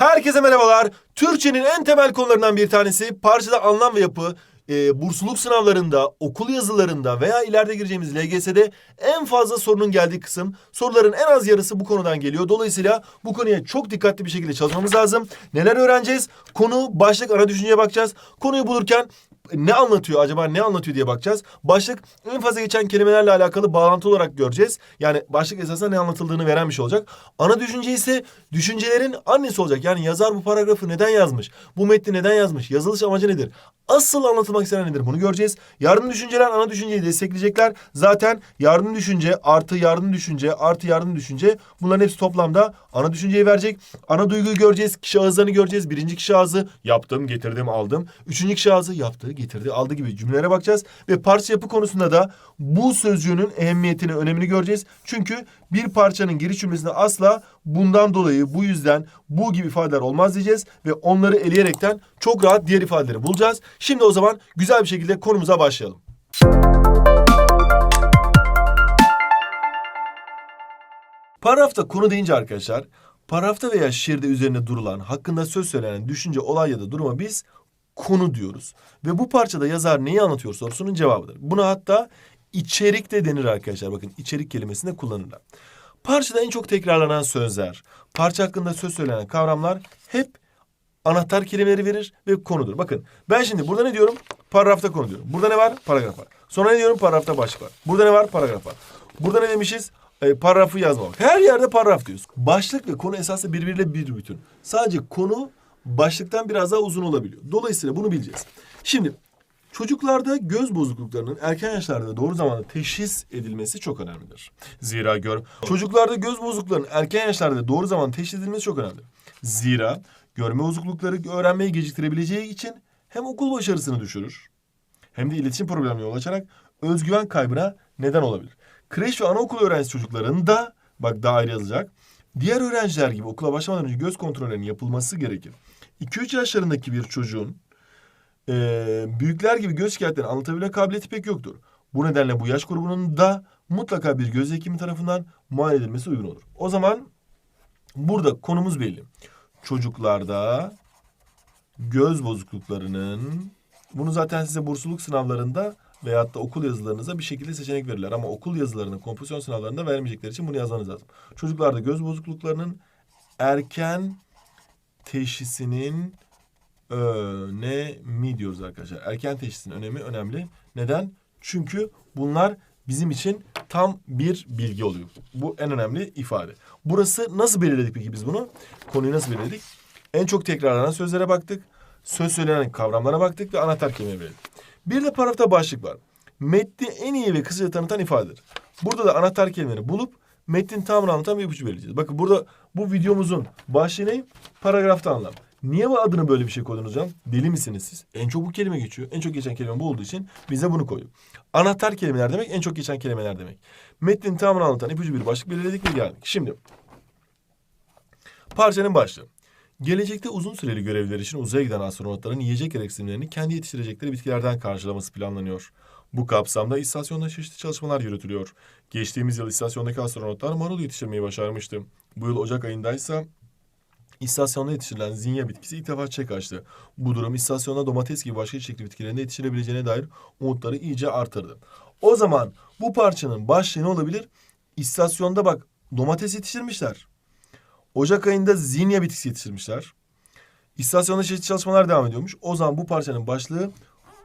Herkese merhabalar. Türkçenin en temel konularından bir tanesi parçada anlam ve yapı. e, bursluluk sınavlarında, okul yazılarında veya ileride gireceğimiz LGS'de en fazla sorunun geldiği kısım. Soruların en az yarısı bu konudan geliyor. Dolayısıyla bu konuya çok dikkatli bir şekilde çalışmamız lazım. Neler öğreneceğiz? Konu, başlık, ana düşünceye bakacağız. Konuyu bulurken ne anlatıyor acaba ne anlatıyor diye bakacağız. Başlık en fazla geçen kelimelerle alakalı bağlantı olarak göreceğiz. Yani başlık esasında ne anlatıldığını veren bir şey olacak. Ana düşünce ise düşüncelerin annesi olacak. Yani yazar bu paragrafı neden yazmış? Bu metni neden yazmış? Yazılış amacı nedir? Asıl anlatılmak istenen nedir? Bunu göreceğiz. Yardım düşünceler ana düşünceyi destekleyecekler. Zaten yardım düşünce artı yardım düşünce artı yardım düşünce bunların hepsi toplamda ana düşünceyi verecek. Ana duyguyu göreceğiz. Kişi ağızlarını göreceğiz. Birinci kişi ağzı yaptım, getirdim, aldım. Üçüncü kişi ağzı yaptı, getirdi, aldı gibi cümlelere bakacağız. Ve parça yapı konusunda da bu sözcüğünün ehemmiyetini, önemini göreceğiz. Çünkü bir parçanın giriş cümlesinde asla bundan dolayı, bu yüzden, bu gibi ifadeler olmaz diyeceğiz. Ve onları eleyerekten çok rahat diğer ifadeleri bulacağız. Şimdi o zaman güzel bir şekilde konumuza başlayalım. Paragrafta konu deyince arkadaşlar, paragrafta veya şiirde üzerine durulan, hakkında söz söylenen düşünce, olay ya da duruma biz konu diyoruz. Ve bu parçada yazar neyi anlatıyor sorusunun cevabıdır. Buna hatta içerik de denir arkadaşlar. Bakın içerik kelimesini de kullanırlar. Parçada en çok tekrarlanan sözler, parça hakkında söz söylenen kavramlar hep anahtar kelimeleri verir ve konudur. Bakın ben şimdi burada ne diyorum? Paragrafta konu diyorum. Burada ne var? Paragraf var. Sonra ne diyorum? Paragrafta başlık var. Burada ne var? Paragraf var. Burada ne demişiz? E, paragrafı yazmamak. Her yerde paragraf diyoruz. Başlık ve konu esasında birbiriyle bir bütün. Sadece konu başlıktan biraz daha uzun olabiliyor. Dolayısıyla bunu bileceğiz. Şimdi çocuklarda göz bozukluklarının erken yaşlarda doğru zamanda teşhis edilmesi çok önemlidir. Zira gör çocuklarda göz bozukluklarının erken yaşlarda doğru zamanda teşhis edilmesi çok önemli. Zira görme bozuklukları öğrenmeyi geciktirebileceği için hem okul başarısını düşürür hem de iletişim problemine yol açarak özgüven kaybına neden olabilir. Kreş ve anaokul öğrencisi çocukların bak daha ayrı yazacak. Diğer öğrenciler gibi okula başlamadan önce göz kontrollerinin yapılması gerekir. 2-3 yaşlarındaki bir çocuğun eee, büyükler gibi göz şikayetlerini anlatabilme kabiliyeti pek yoktur. Bu nedenle bu yaş grubunun da mutlaka bir göz hekimi tarafından muayene edilmesi uygun olur. O zaman burada konumuz belli. Çocuklarda göz bozukluklarının bunu zaten size bursluluk sınavlarında veyahut da okul yazılarınıza bir şekilde seçenek verirler. Ama okul yazılarını, kompozisyon sınavlarında vermeyecekleri için bunu yazmanız lazım. Çocuklarda göz bozukluklarının erken teşhisinin önemi diyoruz arkadaşlar. Erken teşhisin önemi önemli. Neden? Çünkü bunlar bizim için tam bir bilgi oluyor. Bu en önemli ifade. Burası nasıl belirledik peki biz bunu? Konuyu nasıl belirledik? En çok tekrarlanan sözlere baktık. Söz söylenen kavramlara baktık ve anahtar kelime belirledik. Bir de paragrafta başlık var. Metni en iyi ve kısaca tanıtan ifadedir. Burada da anahtar kelimeleri bulup metnin tamamını anlatan bir ipucu belirleyeceğiz. Bakın burada bu videomuzun başlığı ne? Paragrafta anlam. Niye bu adını böyle bir şey koydunuz hocam? Deli misiniz siz? En çok bu kelime geçiyor. En çok geçen kelime bu olduğu için bize bunu koyduk. Anahtar kelimeler demek, en çok geçen kelimeler demek. Metnin tamamını anlatan ipucu bir başlık belirledik ve geldik. Şimdi parçanın başlığı. Gelecekte uzun süreli görevler için uzaya giden astronotların yiyecek gereksinimlerini kendi yetiştirecekleri bitkilerden karşılaması planlanıyor. Bu kapsamda istasyonda çeşitli çalışmalar yürütülüyor. Geçtiğimiz yıl istasyondaki astronotlar marul yetiştirmeyi başarmıştı. Bu yıl Ocak ayında ise İstasyonda yetiştirilen zinya bitkisi ilk defa çiçek açtı. Bu durum istasyonda domates gibi başka çiçekli bitkilerin de yetiştirebileceğine dair umutları iyice artırdı. O zaman bu parçanın başlığı ne olabilir? İstasyonda bak domates yetiştirmişler. Ocak ayında zinya bitkisi yetiştirmişler. İstasyonda çeşitli çalışmalar devam ediyormuş. O zaman bu parçanın başlığı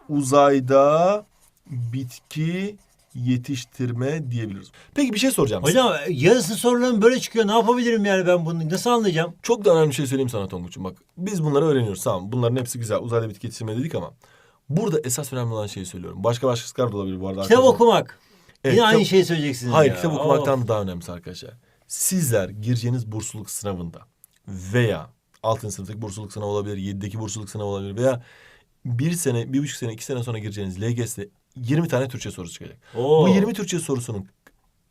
uzayda bitki yetiştirme diyebiliriz. Peki bir şey soracağım size. Hocam yarısı soruların böyle çıkıyor. Ne yapabilirim yani ben bunu? Nasıl anlayacağım? Çok da önemli bir şey söyleyeyim sana Tonguç'um. Bak biz bunları öğreniyoruz tamam. Bunların hepsi güzel. Uzayda bitki yetiştirme dedik ama burada esas önemli olan şeyi söylüyorum. Başka başlıklar da olabilir bu arada. Kitap arkadaşlar. okumak. Evet, Yine aynı kitap- şeyi söyleyeceksiniz Hayır ya. kitap Of. okumaktan daha önemlisi arkadaşlar. Sizler gireceğiniz bursluluk sınavında veya 6. sınıftaki bursluluk sınavı olabilir, 7'deki bursluluk sınavı olabilir veya bir sene, bir buçuk sene, iki sene sonra gireceğiniz LGS'de 20 tane Türkçe sorusu çıkacak. Oo. Bu 20 Türkçe sorusunun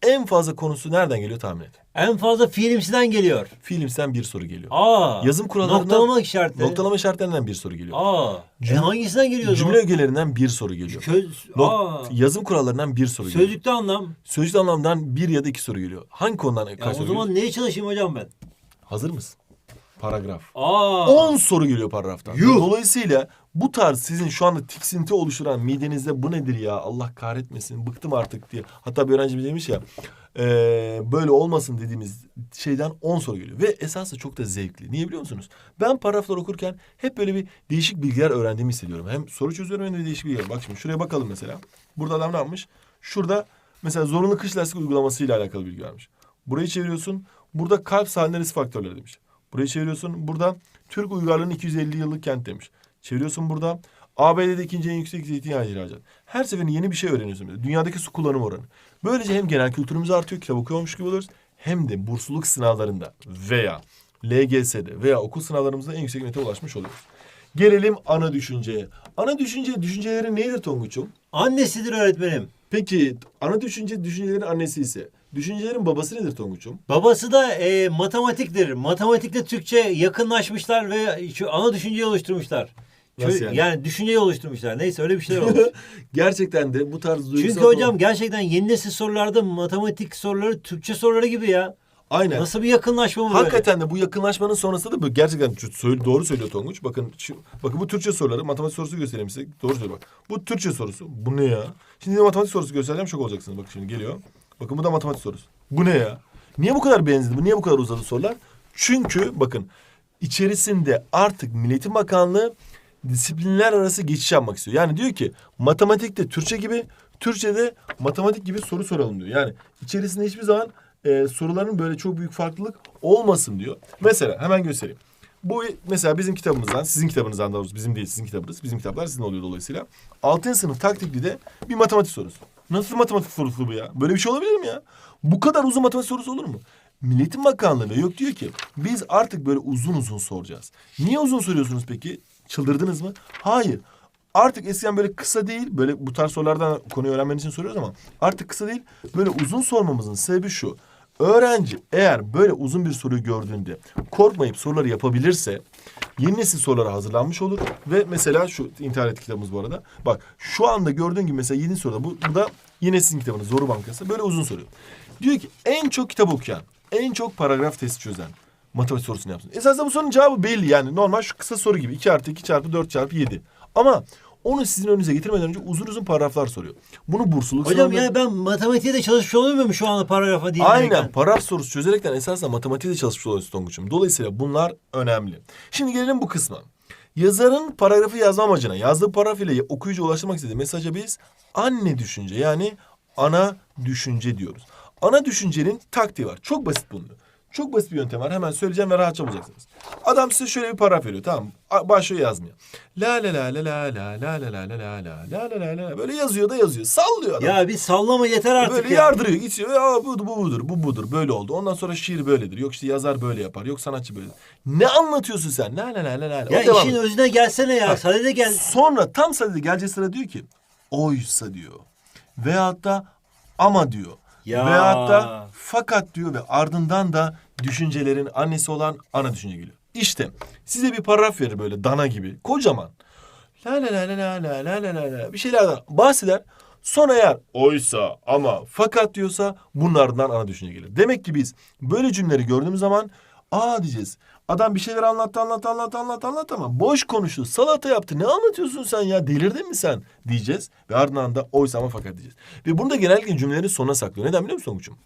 en fazla konusu nereden geliyor tahmin et. En fazla filmsiden geliyor. Filmsen bir soru geliyor. Aa. Yazım kurallarından- Noktalama işaretleri. Noktalama işaretlerinden bir soru geliyor. Aa. E Cümle- hangisinden geliyor Cümle ögelerinden bir soru geliyor. Köz... Aa. yazım kurallarından bir soru geliyor. Sözlükte anlam. Sözlük anlamdan bir ya da iki soru geliyor. Hangi konudan Ya o zaman geliyor? neye çalışayım hocam ben? Hazır mısın? Paragraf. Aa. 10 soru geliyor paragraftan. Yuh! Dolayısıyla bu tarz sizin şu anda tiksinti oluşturan midenizde bu nedir ya Allah kahretmesin bıktım artık diye. Hatta bir öğrencimiz demiş ya eee, böyle olmasın dediğimiz şeyden 10 soru geliyor. Ve esası çok da zevkli. Niye biliyor musunuz? Ben paragraflar okurken hep böyle bir değişik bilgiler öğrendiğimi hissediyorum. Hem soru çözüyorum hem de değişik bilgiler. Bak şimdi şuraya bakalım mesela. Burada adam ne yapmış? Şurada mesela zorunlu kış lastik uygulamasıyla alakalı bilgi vermiş. Burayı çeviriyorsun. Burada kalp sahne risk faktörleri demiş. Burayı çeviriyorsun. Burada Türk uygarlığının 250 yıllık kent demiş. Çeviriyorsun burada. ABD'de ikinci en yüksek zeytinyağı ihracat. Her seferinde yeni bir şey öğreniyorsun. Dünyadaki su kullanım oranı. Böylece hem genel kültürümüz artıyor, kitap okuyormuş gibi oluyoruz. Hem de bursluluk sınavlarında veya LGS'de veya okul sınavlarımızda en yüksek nete ulaşmış oluyoruz. Gelelim ana düşünceye. Ana düşünce, düşünceleri nedir Tonguç'um? Annesidir öğretmenim. Peki ana düşünce düşüncelerin annesi ise düşüncelerin babası nedir Tonguç'um? Babası da e, matematiktir. Matematikle Türkçe yakınlaşmışlar ve şu ana düşünceyi oluşturmuşlar. Nasıl Çö- yani? yani düşünceyi oluşturmuşlar. Neyse öyle bir şeyler olmuş. Gerçekten de bu tarz duygusal... Çünkü hocam gerçekten yeni nesil sorularda matematik soruları Türkçe soruları gibi ya. Aynen. Nasıl bir yakınlaşma bu böyle? Hakikaten de bu yakınlaşmanın sonrasında da böyle gerçekten doğru söylüyor Tonguç. Bakın şu, bakın bu Türkçe soruları matematik sorusu göstereyim size. Doğru söylüyor bak. Bu Türkçe sorusu. Bu ne ya? Şimdi matematik sorusu göstereceğim şok olacaksınız. Bakın şimdi geliyor. Bakın bu da matematik sorusu. Bu ne ya? Niye bu kadar benzedi? Bu niye bu kadar uzadı sorular? Çünkü bakın içerisinde artık Milletin Bakanlığı disiplinler arası geçiş yapmak istiyor. Yani diyor ki matematikte Türkçe gibi, Türkçe'de matematik gibi soru soralım diyor. Yani içerisinde hiçbir zaman e, soruların böyle çok büyük farklılık olmasın diyor. Mesela hemen göstereyim. Bu mesela bizim kitabımızdan, sizin kitabınızdan daha doğrusu bizim değil sizin kitabınız. Bizim kitaplar sizin oluyor dolayısıyla. 6. sınıf taktikli de bir matematik sorusu. Nasıl matematik sorusu bu ya? Böyle bir şey olabilir mi ya? Bu kadar uzun matematik sorusu olur mu? Milletin Bakanlığı yok diyor ki biz artık böyle uzun uzun soracağız. Niye uzun soruyorsunuz peki? Çıldırdınız mı? Hayır. Artık eskiden böyle kısa değil, böyle bu tarz sorulardan konuyu öğrenmen için soruyoruz ama artık kısa değil, böyle uzun sormamızın sebebi şu. Öğrenci eğer böyle uzun bir soruyu gördüğünde korkmayıp soruları yapabilirse yeni nesil sorulara hazırlanmış olur ve mesela şu internet kitabımız bu arada. Bak şu anda gördüğün gibi mesela yeni soruda bu, bu da yine sizin kitabınız Zoru Bankası böyle uzun soruyor. Diyor ki en çok kitap okuyan, en çok paragraf testi çözen matematik sorusunu yapsın. Esasında bu sorunun cevabı belli yani. Normal şu kısa soru gibi. 2 artı 2 çarpı 4 çarpı 7. Ama onu sizin önünüze getirmeden önce uzun uzun paragraflar soruyor. Bunu bursluluk Hocam sınavında- yani ben matematiğe de çalışmış olmuyor muyum şu anda paragrafa değil? Aynen. Paragraf sorusu çözerekten esasında matematiğe de çalışmış oluyorsun Tonguç'um. Dolayısıyla bunlar önemli. Şimdi gelelim bu kısma. Yazarın paragrafı yazma amacına, yazdığı paragraf ile okuyucuya ulaştırmak istediği mesaja biz anne düşünce yani ana düşünce diyoruz. Ana düşüncenin taktiği var. Çok basit bunun. Çok basit bir yöntem var. Hemen söyleyeceğim ve rahatça bulacaksınız. Adam size şöyle bir paragraf veriyor tamam Başlıyor yazmaya. La la la la la la la la la la la la la la la la böyle yazıyor da yazıyor. Sallıyor adam. Ya bir sallama yeter artık Böyle ya. yardırıyor, geçiyor. Ya bu, bu budur, bu budur, böyle oldu. Ondan sonra şiir böyledir. Yok işte yazar böyle yapar. Yok sanatçı böyle. Ne anlatıyorsun sen? La la la la la. Ya O işin özüne gelsene ya. Bak. Sadede gel. Sonra tam sadede geleceği sıra diyor ki oysa diyor. Veyahut da ama diyor. Ya. Veyahut da fakat diyor ve ardından da düşüncelerin annesi olan ana düşünce geliyor. İşte size bir paragraf verir böyle dana gibi. Kocaman. La la la la la la la la la bir şeylerden bahseder. Sonra eğer oysa ama fakat diyorsa bunun ardından ana düşünce gelir. Demek ki biz böyle cümleleri gördüğümüz zaman aa diyeceğiz. Adam bir şeyler anlattı anlattı anlattı anlattı anlattı ama boş konuştu. Salata yaptı. Ne anlatıyorsun sen ya? Delirdin mi sen? Diyeceğiz. Ve ardından da oysa ama fakat diyeceğiz. Ve bunu da genellikle cümlelerin sonuna saklıyor. Neden biliyor musun Tonguç'um?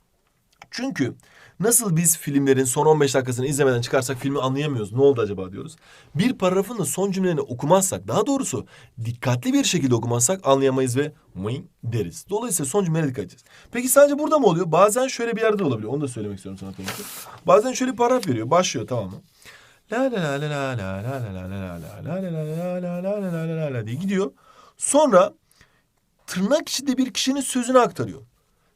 Çünkü nasıl biz filmlerin son 15 dakikasını izlemeden çıkarsak filmi anlayamıyoruz. Ne oldu acaba diyoruz. Bir paragrafın da son cümlelerini okumazsak, daha doğrusu dikkatli bir şekilde okumazsak anlayamayız ve mıy deriz. Dolayısıyla son cümlelere dikkat edeceğiz. Peki sadece burada mı oluyor? Bazen şöyle bir yerde de olabiliyor. Onu da söylemek istiyorum sana Tonguç'um. Bazen şöyle bir paragraf veriyor. Başlıyor tamam mı? La la la la la la la la la la la la la la la la la la la la diye gidiyor. Sonra tırnak içinde bir kişinin sözünü aktarıyor.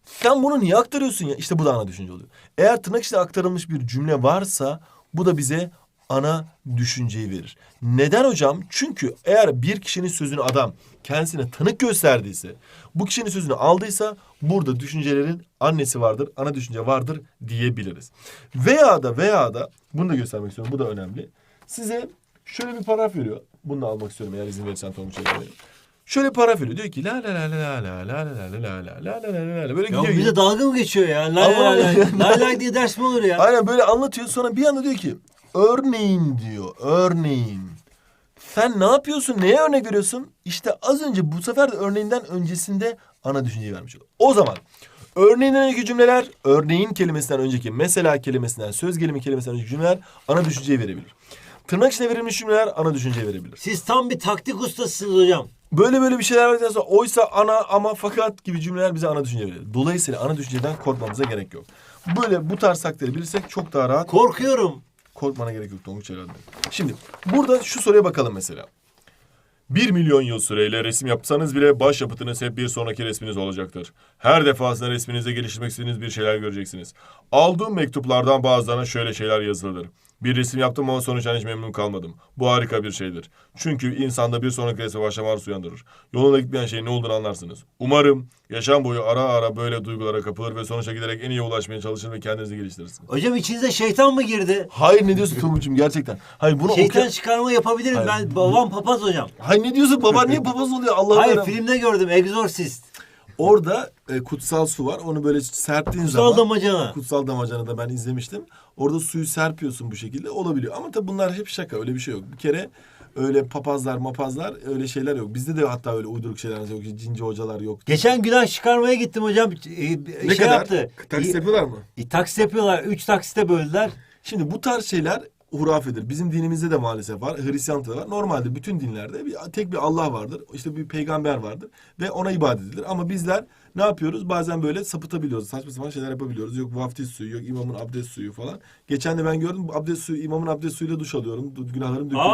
Sen bunu niye aktarıyorsun ya? İşte bu da ana düşünce oluyor. Eğer tırnak içinde aktarılmış bir cümle varsa bu da bize ana düşünceyi verir. Neden hocam? Çünkü eğer bir kişinin sözünü adam kendisine tanık gösterdiyse, bu kişinin sözünü aldıysa burada düşüncelerin annesi vardır, ana düşünce vardır diyebiliriz. Veya da veya da bunu da göstermek istiyorum. Bu da önemli. Size şöyle bir paragraf veriyor. Bunu da almak istiyorum eğer izin verirsen Tonguç Bey. Şöyle bir paragraf veriyor. Diyor ki la la la la la la la la la la la la la la la böyle Ya gidiyor. bize dalga mı geçiyor ya? Lay Ama- lay lay. Lay lay diye ders mi olur ya? Aynen böyle anlatıyor sonra bir anda diyor ki örneğin diyor. Örneğin. Sen ne yapıyorsun? Neye örnek veriyorsun? İşte az önce bu sefer de örneğinden öncesinde ana düşünceyi vermiş. O zaman örneğinden önceki cümleler, örneğin kelimesinden önceki mesela kelimesinden, söz gelimi kelimesinden önceki cümleler ana düşünceyi verebilir. Tırnak içine verilmiş cümleler ana düşünceyi verebilir. Siz tam bir taktik ustasısınız hocam. Böyle böyle bir şeyler verdikten sonra oysa ana ama fakat gibi cümleler bize ana düşünce verir. Dolayısıyla ana düşünceden korkmamıza gerek yok. Böyle bu tarz taktikleri bilirsek çok daha rahat Korkuyorum. korkmana gerek yok Tonguç herhalde. Şimdi burada şu soruya bakalım mesela. 1 milyon yıl süreyle resim yapsanız bile başyapıtınız hep bir sonraki resminiz olacaktır. Her defasında resminize geliştirmek istediğiniz bir şeyler göreceksiniz. Aldığım mektuplardan bazılarına şöyle şeyler yazılır. Bir resim yaptım ama sonuçtan hiç memnun kalmadım. Bu harika bir şeydir. Çünkü insanda bir sonraki resme başlama arzusu uyandırır. Yolunda gitmeyen şeyin ne olduğunu anlarsınız. Umarım yaşam boyu ara ara böyle duygulara kapılır ve sonuça giderek en iyi ulaşmaya çalışır ve kendinizi geliştirirsiniz. Hocam içinize şeytan mı girdi? Hayır ne diyorsun Tonguç'um gerçekten? Hayır bunu Şeytan okuyan- çıkarma yapabiliriz. Hayır. Ben babam papaz hocam. Hayır ne diyorsun? Baban niye papaz oluyor? Allah'ım Hayır filmde gördüm Exorcist. Orada e, kutsal su var. Onu böyle serptiğin Kutsal zaman... damacana. Kutsal damacana da ben izlemiştim. Orada suyu serpiyorsun bu şekilde olabiliyor. Ama tabii bunlar hep şaka. Öyle bir şey yok. Bir kere öyle papazlar mapazlar öyle şeyler yok. Bizde de hatta öyle uyduruk şeyler yok. Cinci hocalar yok. Geçen günah çıkarmaya gittim hocam. Ee, Ne şey kadar? yaptı. Taksit yapıyorlar mı? E, taksit yapıyorlar. Üç taksite böldüler. Şimdi bu tarz şeyler hurafedir. Bizim dinimizde de maalesef var. Hristiyanlıkta da var. Normalde bütün dinlerde bir, tek bir Allah vardır. İşte bir peygamber vardır. Ve ona ibadet edilir. Ama bizler ne yapıyoruz? Bazen böyle sapıtabiliyoruz. Saçma sapan şeyler yapabiliyoruz. Yok vaftiz suyu, yok imamın abdest suyu falan. Geçen de ben gördüm abdest suyu, imamın abdest suyuyla duş alıyorum. Günahlarım dökülüyor.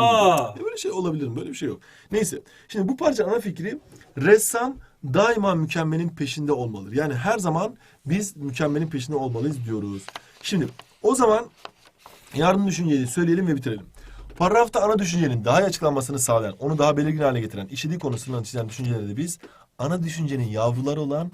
E böyle şey olabilir mi? Böyle bir şey yok. Neyse. Şimdi bu parça ana fikri ressam daima mükemmelin peşinde olmalıdır. Yani her zaman biz mükemmelin peşinde olmalıyız diyoruz. Şimdi o zaman Yardım düşünceyi söyleyelim ve bitirelim. Paragrafta ana düşüncenin daha iyi açıklanmasını sağlayan, onu daha belirgin hale getiren, işlediği konusunu çizen düşünceleri de biz ana düşüncenin yavruları olan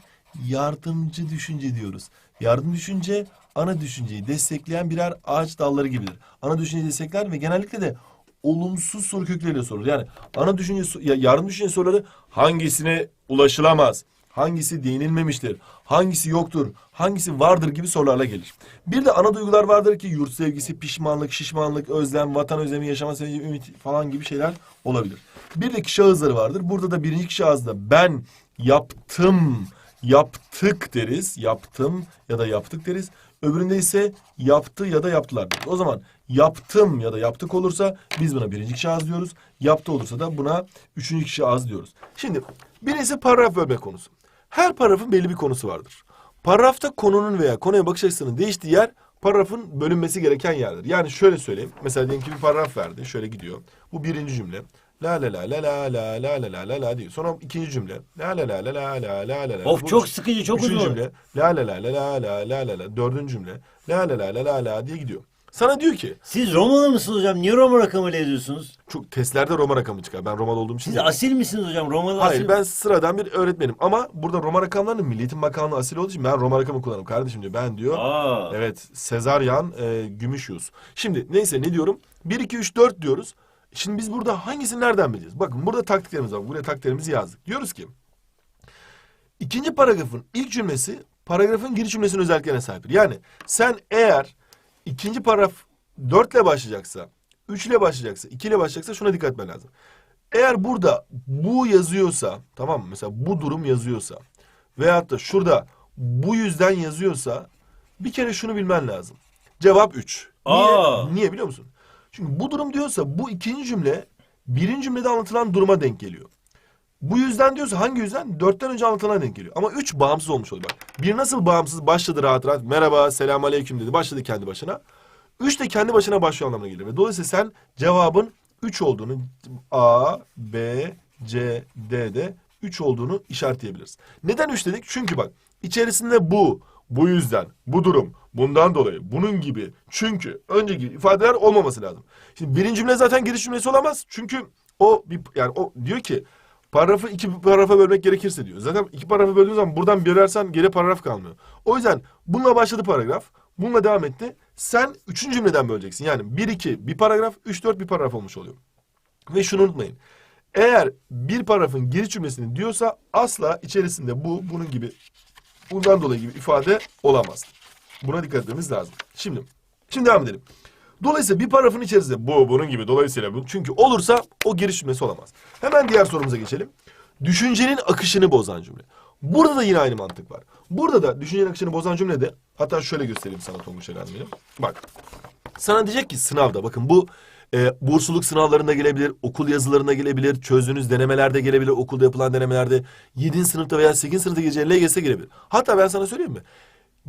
yardımcı düşünce diyoruz. Yardım düşünce ana düşünceyi destekleyen birer ağaç dalları gibidir. Ana düşünceyi destekler ve genellikle de olumsuz soru kökleriyle sorulur. Yani ana düşünce, ya- yardım düşünce soruları hangisine ulaşılamaz? Hangisi değinilmemiştir? Hangisi yoktur? Hangisi vardır gibi sorularla gelir. Bir de ana duygular vardır ki yurt sevgisi, pişmanlık, şişmanlık, özlem, vatan özlemi, yaşama sevinci, ümit falan gibi şeyler olabilir. Bir de kişi ağızları vardır. Burada da birinci kişi ağızda ben yaptım, yaptık deriz. Yaptım ya da yaptık deriz. Öbüründe ise yaptı ya da yaptılar. O zaman yaptım ya da yaptık olursa biz buna birinci kişi ağız diyoruz. Yaptı olursa da buna üçüncü kişi ağız diyoruz. Şimdi birincisi paragraf bölme konusu. Her paragrafın belli bir konusu vardır. Paragrafta konunun veya konuya bakış açısının değiştiği yer paragrafın bölünmesi gereken yerdir. Yani şöyle söyleyeyim. Mesela diyelim ki bir paragraf verdi. Şöyle gidiyor. Bu birinci cümle. La la la la la la la la la la la diyor. Sonra ikinci cümle. La la la la la la la la la. Of Bu çok sıkıcı, çok Üçüncü uzun. cümle. La la la la la la la la la. Dördüncü cümle. La la la la la la diye gidiyor. Sana diyor ki Siz Romalı mısınız hocam? Niye Roma rakamıyla yazıyorsunuz? çok testlerde Roma rakamı çıkar. Ben Romalı olduğum için. Siz değil. asil misiniz hocam? Romalı Hayır asil ben sıradan bir öğretmenim ama burada Roma rakamlarının Milli Eğitim Bakanlığı asil olduğu için ben Roma rakamı kullanırım kardeşim diyor. Ben diyor. Aa. Evet Sezaryan e, Gümüşyüz. Şimdi neyse ne diyorum? 1, 2, 3, 4 diyoruz. Şimdi biz burada hangisini nereden bileceğiz? Bakın burada taktiklerimiz var. Buraya taktiklerimizi yazdık. Diyoruz ki ikinci paragrafın ilk cümlesi paragrafın giriş cümlesinin özelliklerine sahiptir. Yani sen eğer ikinci paragraf 4 ile başlayacaksa, 3 ile başlayacaksa, 2 ile başlayacaksa şuna dikkat etmen lazım. Eğer burada bu yazıyorsa, tamam mı? Mesela bu durum yazıyorsa veyahut da şurada bu yüzden yazıyorsa bir kere şunu bilmen lazım. Cevap 3. Niye? Aa. Niye biliyor musun? Çünkü bu durum diyorsa bu ikinci cümle birinci cümlede anlatılan duruma denk geliyor. Bu yüzden diyorsa hangi yüzden? Dörtten önce anlatılana denk geliyor. Ama üç bağımsız olmuş oluyor. Bak bir nasıl bağımsız başladı rahat rahat. Merhaba, selam aleyküm dedi. Başladı kendi başına. Üç de kendi başına başlıyor anlamına geliyor. Ve dolayısıyla sen cevabın üç olduğunu A, B, C, D'de üç olduğunu işaretleyebiliriz. Neden üç dedik? Çünkü bak içerisinde bu, bu yüzden, bu durum, bundan dolayı, bunun gibi, çünkü, önce gibi ifadeler olmaması lazım. Şimdi birinci cümle zaten giriş cümlesi olamaz. Çünkü o bir yani o diyor ki paragrafı iki paragrafa bölmek gerekirse diyor. Zaten iki paragrafa böldüğün zaman buradan bölersen geri paragraf kalmıyor. O yüzden bununla başladı paragraf. Bununla devam etti. Sen üçüncü cümleden böleceksin. Yani bir iki bir paragraf, üç dört bir paragraf olmuş oluyor. Ve şunu unutmayın. Eğer bir paragrafın giriş cümlesini diyorsa asla içerisinde bu, bunun gibi, bundan dolayı gibi ifade olamaz. Buna dikkat etmemiz lazım. Şimdi, şimdi devam edelim. Dolayısıyla bir paragrafın içerisinde bu bunun gibi dolayısıyla bu çünkü olursa o giriş cümlesi olamaz. Hemen diğer sorumuza geçelim. Düşüncenin akışını bozan cümle. Burada da yine aynı mantık var. Burada da düşüncenin akışını bozan cümlede hatta şöyle göstereyim sana Tonguç Eren benim. Bak sana diyecek ki sınavda bakın bu e, bursluluk sınavlarında gelebilir, okul yazılarında gelebilir, çözdüğünüz denemelerde gelebilir, okulda yapılan denemelerde, 7. sınıfta veya 8. sınıfta gireceğin LGS'e gelebilir. Hatta ben sana söyleyeyim mi?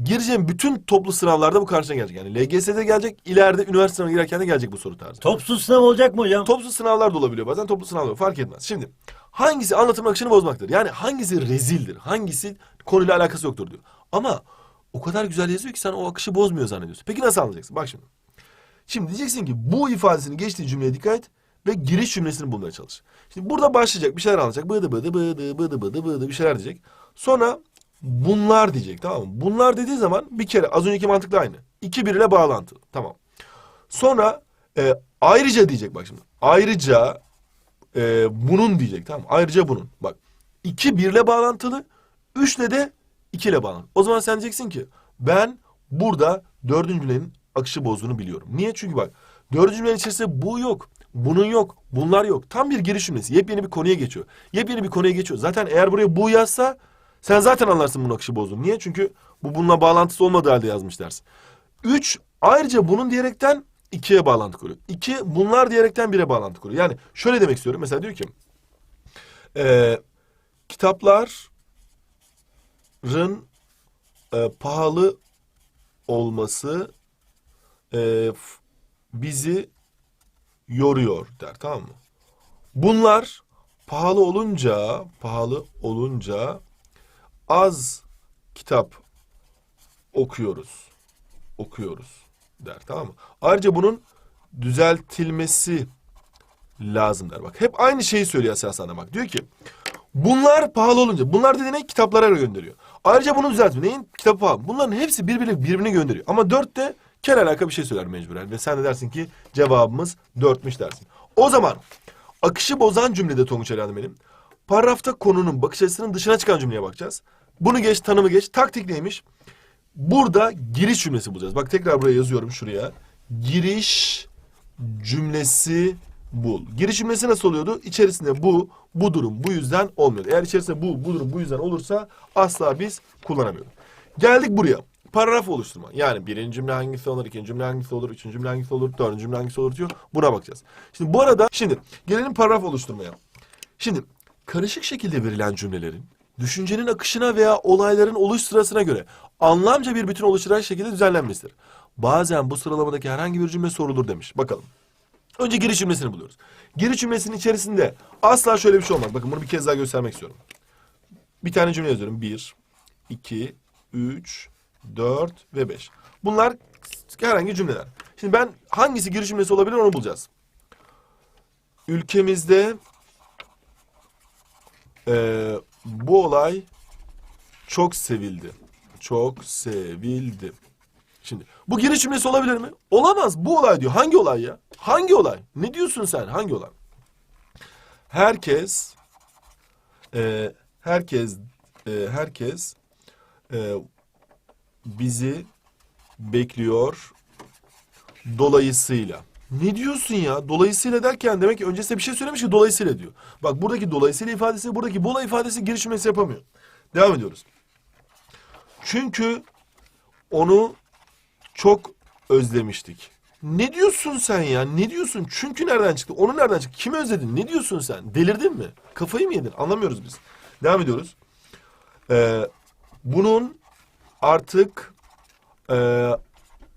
Gireceğin bütün toplu sınavlarda bu karşına gelecek. Yani LGS'de gelecek, ileride üniversite sınavına girerken de gelecek bu soru tarzı. Topsuz sınav olacak mı hocam? Toplu sınavlar da olabiliyor bazen toplu sınavlar fark etmez. Şimdi hangisi anlatım akışını bozmaktır? Yani hangisi rezildir? Hangisi konuyla alakası yoktur diyor. Ama o kadar güzel yazıyor ki sen o akışı bozmuyor zannediyorsun. Peki nasıl anlayacaksın? Bak şimdi. Şimdi diyeceksin ki bu ifadesini geçtiği cümleye dikkat et ve giriş cümlesini bulmaya çalış. Şimdi burada başlayacak bir şeyler anlatacak. Bıdı bıdı bıdı bıdı bıdı bıdı bir şeyler diyecek. Sonra bunlar diyecek tamam mı? Bunlar dediği zaman bir kere az önceki mantıkla aynı. İki bir ile bağlantılı. Tamam. Sonra e, ayrıca diyecek bak şimdi. Ayrıca e, bunun diyecek tamam? Ayrıca bunun. Bak iki birle bağlantılı. Üçle de iki ile bağlantılı. O zaman sen diyeceksin ki ben burada dördüncü cümlenin akışı bozduğunu biliyorum. Niye? Çünkü bak dördüncü cümlenin içerisinde bu yok. Bunun yok. Bunlar yok. Tam bir giriş cümlesi. Yepyeni bir konuya geçiyor. Yepyeni bir konuya geçiyor. Zaten eğer buraya bu yazsa sen zaten anlarsın bunun akışı bozduğunu. Niye? Çünkü bu bununla bağlantısı olmadığı halde yazmış dersin. Üç, ayrıca bunun diyerekten ikiye bağlantı kuruyor. İki, bunlar diyerekten bire bağlantı kuruyor. Yani şöyle demek istiyorum. Mesela diyor ki, e, kitapların e, pahalı olması e, bizi yoruyor der tamam mı? Bunlar pahalı olunca, pahalı olunca az kitap okuyoruz okuyoruz der tamam mı? Ayrıca bunun düzeltilmesi lazım der. Bak hep aynı şeyi söylüyor esasen bak. Diyor ki bunlar pahalı olunca bunlar dediği ne? Kitaplara gönderiyor. Ayrıca bunu düzeltme. Neyin? Kitabı pahalı. Bunların hepsi birbirine, birbirine gönderiyor. Ama dörtte kel alaka bir şey söyler mecburen. Ve sen de dersin ki cevabımız dörtmüş dersin. O zaman akışı bozan cümlede Tonguç Eren benim. Paragrafta konunun bakış açısının dışına çıkan cümleye bakacağız. Bunu geç, tanımı geç. Taktik neymiş? Burada giriş cümlesi bulacağız. Bak tekrar buraya yazıyorum şuraya. Giriş cümlesi bul. Giriş cümlesi nasıl oluyordu? İçerisinde bu, bu durum bu yüzden olmuyordu. Eğer içerisinde bu, bu durum bu yüzden olursa asla biz kullanamıyoruz. Geldik buraya. Paragraf oluşturma. Yani birinci cümle hangisi olur, ikinci cümle hangisi olur, üçüncü cümle hangisi olur, dördüncü cümle hangisi olur diyor. Buna bakacağız. Şimdi bu arada, şimdi gelelim paragraf oluşturmaya. Şimdi karışık şekilde verilen cümlelerin düşüncenin akışına veya olayların oluş sırasına göre anlamca bir bütün oluşturacak şekilde düzenlenmesidir. Bazen bu sıralamadaki herhangi bir cümle sorulur demiş. Bakalım. Önce giriş cümlesini buluyoruz. Giriş cümlesinin içerisinde asla şöyle bir şey olmaz. Bakın bunu bir kez daha göstermek istiyorum. Bir tane cümle yazıyorum. Bir, iki, üç, dört ve beş. Bunlar herhangi cümleler. Şimdi ben hangisi giriş cümlesi olabilir onu bulacağız. Ülkemizde ee, bu olay çok sevildi. Çok sevildi. Şimdi bu giriş cümlesi olabilir mi? Olamaz. Bu olay diyor. Hangi olay ya? Hangi olay? Ne diyorsun sen? Hangi olay? Herkes e, herkes e, herkes e, bizi bekliyor dolayısıyla. Ne diyorsun ya? Dolayısıyla derken demek ki öncesinde bir şey söylemiş ki dolayısıyla diyor. Bak buradaki dolayısıyla ifadesi, buradaki bola ifadesi giriş cümlesi yapamıyor. Devam ediyoruz. Çünkü onu çok özlemiştik. Ne diyorsun sen ya? Ne diyorsun? Çünkü nereden çıktı? Onu nereden çıktı? Kimi özledin? Ne diyorsun sen? Delirdin mi? Kafayı mı yedin? Anlamıyoruz biz. Devam ediyoruz. Ee, bunun artık e,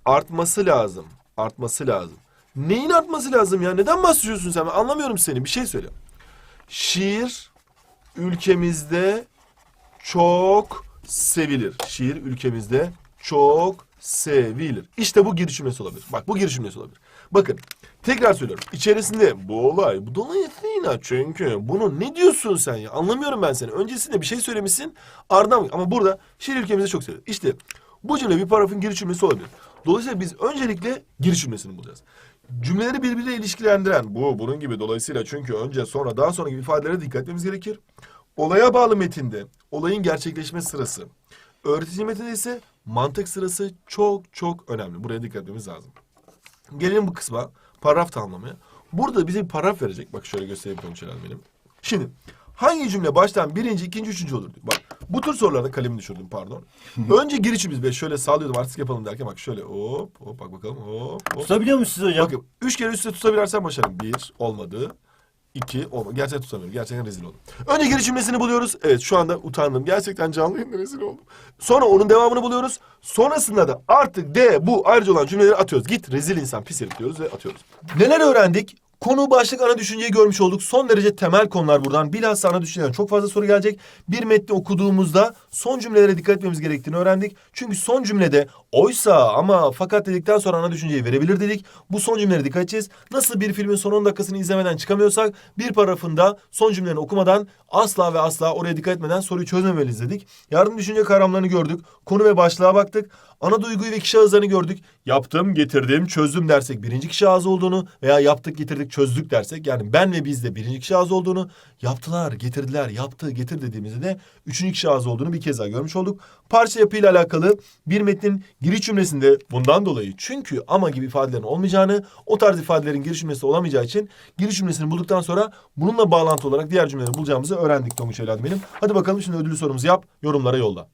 artması lazım. Artması lazım. Neyin artması lazım ya? Neden bahsediyorsun sen? Ben anlamıyorum seni. Bir şey söyle. Şiir ülkemizde çok sevilir. Şiir ülkemizde çok sevilir. İşte bu giriş cümlesi olabilir. Bak bu giriş cümlesi olabilir. Bakın tekrar söylüyorum. İçerisinde bu olay, bu dolayısıyla çünkü bunu ne diyorsun sen ya? Anlamıyorum ben seni. Öncesinde bir şey söylemişsin ardından ama burada şiir ülkemizde çok sevilir. İşte bu cümle bir paragrafın giriş cümlesi olabilir. Dolayısıyla biz öncelikle giriş cümlesini bulacağız. Cümleleri birbiriyle ilişkilendiren bu, bunun gibi dolayısıyla çünkü önce sonra daha sonra gibi ifadelere dikkat etmemiz gerekir. Olaya bağlı metinde olayın gerçekleşme sırası. Öğretici metinde ise mantık sırası çok çok önemli. Buraya dikkat etmemiz lazım. Gelelim bu kısma. Paragraf tamamlamaya. Burada bize bir paragraf verecek. Bak şöyle göstereyim benim. Şimdi hangi cümle baştan birinci, ikinci, üçüncü olur diyor. Bak bu tür sorularda kalemi düşürdüm pardon. Önce giriş cümlesi böyle şöyle sallıyordum artık yapalım derken bak şöyle hop hop bak bakalım hop hop. Tutabiliyor musunuz hocam? Bakın üç kere üstte tutabilirsen başarım. Bir olmadı. İki olmadı. Gerçekten tutamıyorum. Gerçekten rezil oldum. Önce giriş cümlesini buluyoruz. Evet şu anda utandım. Gerçekten canlı yayında rezil oldum. Sonra onun devamını buluyoruz. Sonrasında da artık D bu ayrıca olan cümleleri atıyoruz. Git rezil insan pis herif diyoruz ve atıyoruz. Neler öğrendik? Konu başlık ana düşünceyi görmüş olduk. Son derece temel konular buradan. Bilhassa ana düşünceden çok fazla soru gelecek. Bir metni okuduğumuzda son cümlelere dikkat etmemiz gerektiğini öğrendik. Çünkü son cümlede oysa ama fakat dedikten sonra ana düşünceyi verebilir dedik. Bu son cümlelere dikkat edeceğiz. Nasıl bir filmin son 10 dakikasını izlemeden çıkamıyorsak bir paragrafında son cümlelerini okumadan asla ve asla oraya dikkat etmeden soruyu çözmemeliyiz dedik. Yardım düşünce kavramlarını gördük. Konu ve başlığa baktık. Ana duyguyu ve kişi ağızlarını gördük. Yaptım, getirdim, çözdüm dersek birinci kişi ağzı olduğunu veya yaptık, getirdik, çözdük dersek yani ben ve biz de birinci kişi ağzı olduğunu, yaptılar, getirdiler, yaptı, getir dediğimizde de üçüncü kişi ağzı olduğunu bir kez daha görmüş olduk. Parça yapıyla alakalı bir metnin giriş cümlesinde bundan dolayı çünkü ama gibi ifadelerin olmayacağını, o tarz ifadelerin giriş cümlesi olamayacağı için giriş cümlesini bulduktan sonra bununla bağlantı olarak diğer cümleleri bulacağımızı öğrendik Tonguç evladım benim. Hadi bakalım şimdi ödüllü sorumuzu yap, yorumlara yolla.